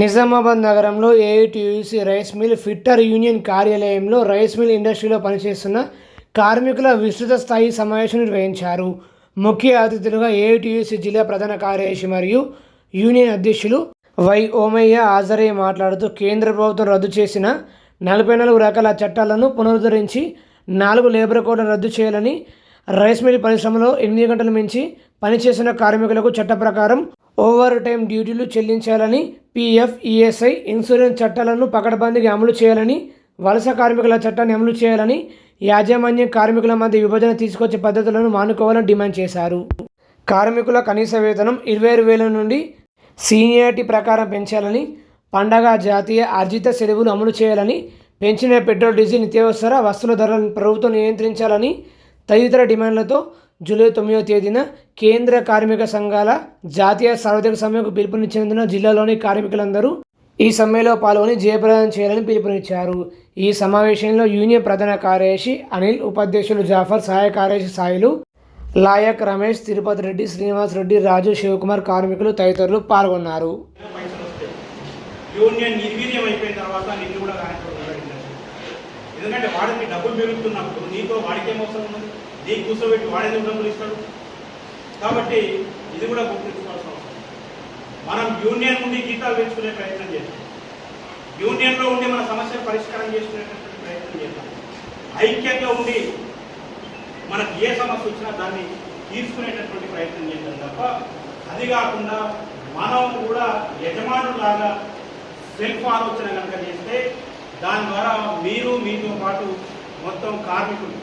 నిజామాబాద్ నగరంలో AITUC rice mill fitter union కార్యాలయంలో rice mill ఇండస్ట్రీలో పనిచేస్తున్న కార్మికుల విస్తృత స్థాయి సమావేశం నిర్వహించారు. ముఖ్య అతిథులుగా ఏఐటీయూసీ జిల్లా ప్రధాన కార్యదర్శి మరియు యూనియన్ అధ్యక్షులు వై ఓమయ్య హాజరై మాట్లాడుతూ కేంద్ర ప్రభుత్వం రద్దు చేసిన నలభై నాలుగు రకాల చట్టాలను పునరుద్ధరించి నాలుగు లేబర్ కోడ్లను రద్దు చేయాలని రైస్ మిల్ పరిశ్రమలో ఎనిమిది గంటల మించి పనిచేసిన కార్మికులకు చట్ట ప్రకారం ఓవర్ టైం డ్యూటీలు చెల్లించాలని పీఎఫ్ ఈఎస్ఐ ఇన్సూరెన్స్ చట్టాలను పకడ్బందీగా అమలు చేయాలని వలస కార్మికుల చట్టాన్ని అమలు చేయాలని యాజమాన్య కార్మికుల మధ్య విభజన తీసుకొచ్చే పద్ధతులను మానుకోవాలని డిమాండ్ చేశారు. కార్మికుల కనీస వేతనం ఇరవై ఆరు వేల నుండి సీనియారిటీ ప్రకారం పెంచాలని పండగ జాతీయ అర్జిత సెలవులు అమలు చేయాలని పెంచిన పెట్రోల్ డీజిల్ నిత్యావసర వస్తువుల ధరలను ప్రభుత్వం నియంత్రించాలని తదితర డిమాండ్లతో జూలై తొమ్మిదవ తేదీన కేంద్ర కార్మిక సంఘాల జాతీయ సార్వత్రిక సమ్మెకు పిలుపునిచ్చినందున జిల్లాలోని కార్మికులందరూ ఈ సమ్మెలో పాల్గొని జయప్రదం చేయాలని పిలుపునిచ్చారు. ఈ సమావేశంలో యూనియన్ ప్రధాన కార్యదర్శి అనిల్ ఉపాధ్యక్షులు జాఫర్ సహాయ కార్యదర్శి సాయిలు లాయక్ రమేష్ తిరుపతి రెడ్డి శ్రీనివాస్ రెడ్డి రాజు శివకుమార్ కార్మికులు తదితరులు పాల్గొన్నారు. యూనియన్ నిర్వీర్యం అయిపోయిన తర్వాత నిన్ను కూడా ఎందుకంటే వాడికి డబ్బులు పెరుగుతున్నప్పుడు నీతో వాడికేం అవసరం ఉన్నది? నీకు కూర్చోబెట్టి వాడేందుకు డబ్బులు ఇస్తాడు. కాబట్టి ఇది కూడా గుర్తించుకోవాల్సిన అవసరం. మనం యూనియన్ నుండి జీతాలు పెంచుకునే ప్రయత్నం చేద్దాం. యూనియన్లో ఉండి మన సమస్య పరిష్కారం చేసుకునేటటువంటి ప్రయత్నం చేద్దాం. ఐక్యంగా ఉండి మనకు ఏ సమస్య వచ్చినా దాన్ని తీర్చుకునేటటువంటి ప్రయత్నం చేద్దాం తప్ప అది కాకుండా మనం కూడా యజమానులాగా సెల్ఫ్ ఆలోచన కనుక చేస్తే దాని ద్వారా మీరు మీతో పాటు మొత్తం కార్మికులు